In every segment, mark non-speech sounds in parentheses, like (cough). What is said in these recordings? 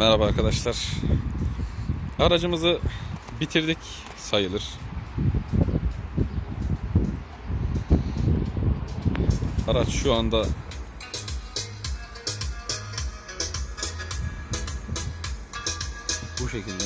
Merhaba arkadaşlar. Aracımızı bitirdik sayılır. Araç şu anda bu şekilde.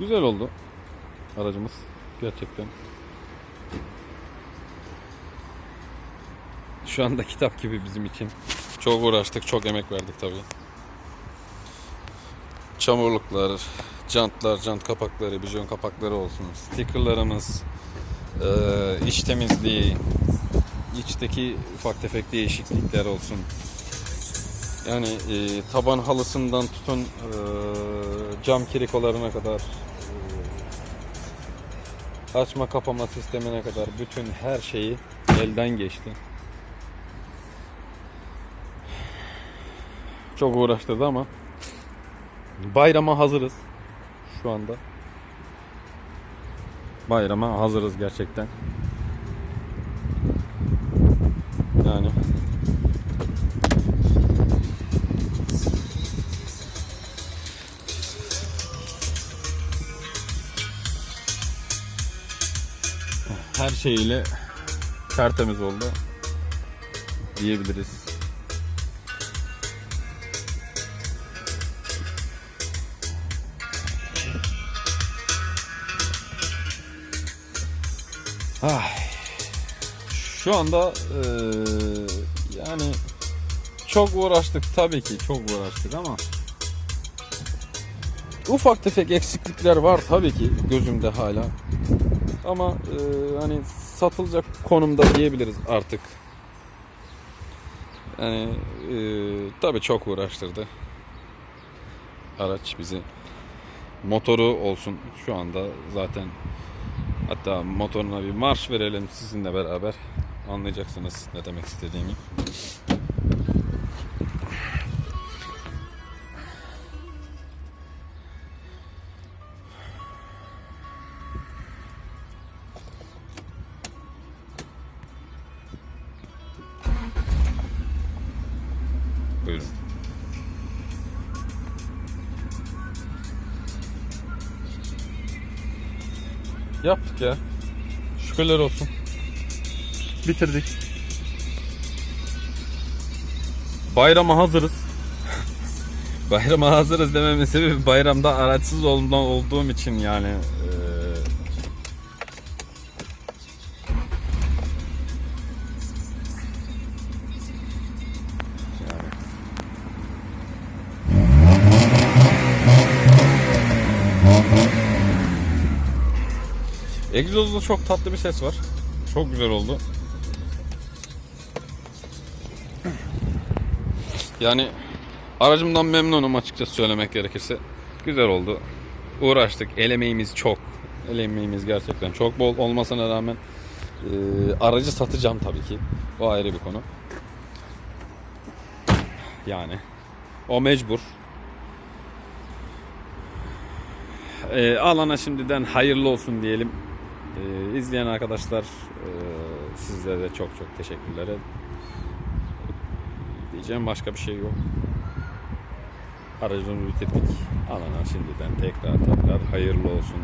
Güzel oldu aracımız gerçekten. Şu anda kitap gibi bizim için. Çok uğraştık, çok emek verdik tabii. Çamurluklar, jantlar, jant kapakları, bijon kapakları olsun. Stickerlarımız, eee, iç temizliği, içteki ufak tefek değişiklikler olsun. Yani eee, taban halısından tutun eee, cam kirikolarına kadar açma kapama sistemine kadar bütün her şeyi elden geçti. Çok uğraştırdı ama bayrama hazırız şu anda. Bayrama hazırız gerçekten. Her şeyiyle tertemiz oldu diyebiliriz. Ay. Şu anda eee, yani çok uğraştık tabii ki çok uğraştık ama ufak tefek eksiklikler var tabii ki gözümde hala. Ama eee, hani satılacak konumda diyebiliriz artık. Yani eee tabii çok uğraştırdı. Araç bizi. Motoru olsun şu anda zaten Hatta motoruna bir marş verelim sizinle beraber. Anlayacaksınız ne demek istediğimi. Buyurun. Yaptık ya. Şükürler olsun. Bitirdik. Bayrama hazırız. (laughs) Bayrama hazırız dememin sebebi bayramda araçsız olduğum, olduğum için yani. eee, Egzozda çok tatlı bir ses var. Çok güzel oldu. Yani aracımdan memnunum açıkçası söylemek gerekirse. Güzel oldu. Uğraştık. El emeğimiz çok. El emeğimiz gerçekten çok bol olmasına rağmen e, aracı satacağım tabii ki. O ayrı bir konu. Yani o mecbur. E, alana şimdiden hayırlı olsun diyelim. Ee, izleyen arkadaşlar e, sizlere de çok çok teşekkürler. Diyeceğim başka bir şey yok. Aracımızı bitirdik. Alana şimdiden tekrar tekrar hayırlı olsun